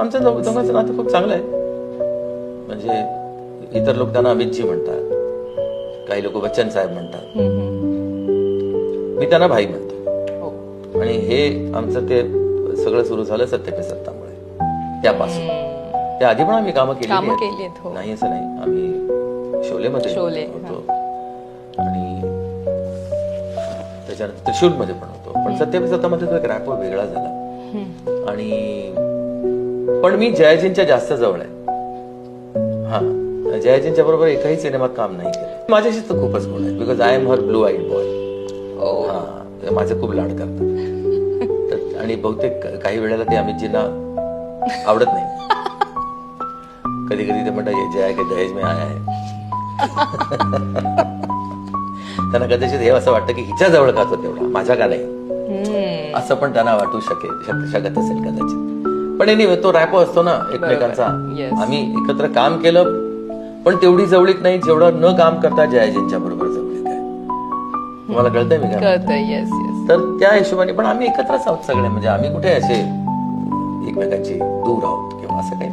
आमचं दोघ- दोघांचं नातं खूप चांगलं आहे म्हणजे इतर लोक त्यांना अमितजी म्हणतात. काही लोक बच्चन साहेब म्हणतात. मी त्यांना भाई म्हणतो. हो. आणि हे आमचं ते सगळं सुरू झालं सत्य सत्तामुळे त्यापासून. त्या आधी पण आम्ही कामं केली हो. नाही असं नाही. आम्ही शोले, होतो. आणि त्याच्यानंतर त्रिशूलमध्ये पण होतो. पण सत्य सत्तामध्ये तो एक रॅपो वेगळा झाला. आणि पण मी जयाजींच्या जास्त जवळ आहे. हा जयाजींच्या बरोबर एकही सिनेमात काम नाही केलं. माझ्याशी तर खूपच गुण आहे. Because I am her blue eyed boy ओ. हा माझे खूप लाड करतात. आणि बहुतेक काही वेळेला ते अमितजींना आवडत नाही. कधी कधी ते म्हणतात "ये जया के दहेज में आया आहे त्यांना कदाचित हे असं वाटतं की हिच्या जवळ खातो तेवढा. माझ्या का नाही. असं पण त्यांना वाटू शकेल शक- शकत असेल कदाचित. पण एनिवे तो रॅपो असतो ना एकमेकांचा. आम्ही एकत्र काम केलं पण तेवढी जवळीक नाही जेवढं न काम करता जयाजींच्या बरोबर जवळीक आहे. तुम्हाला कळतंय मी काय तर त्या हिशोबाने पण आम्ही एकत्रच आहोत सगळे. म्हणजे आम्ही कुठे असे एकमेकांची दूर आहोत किंवा असं काही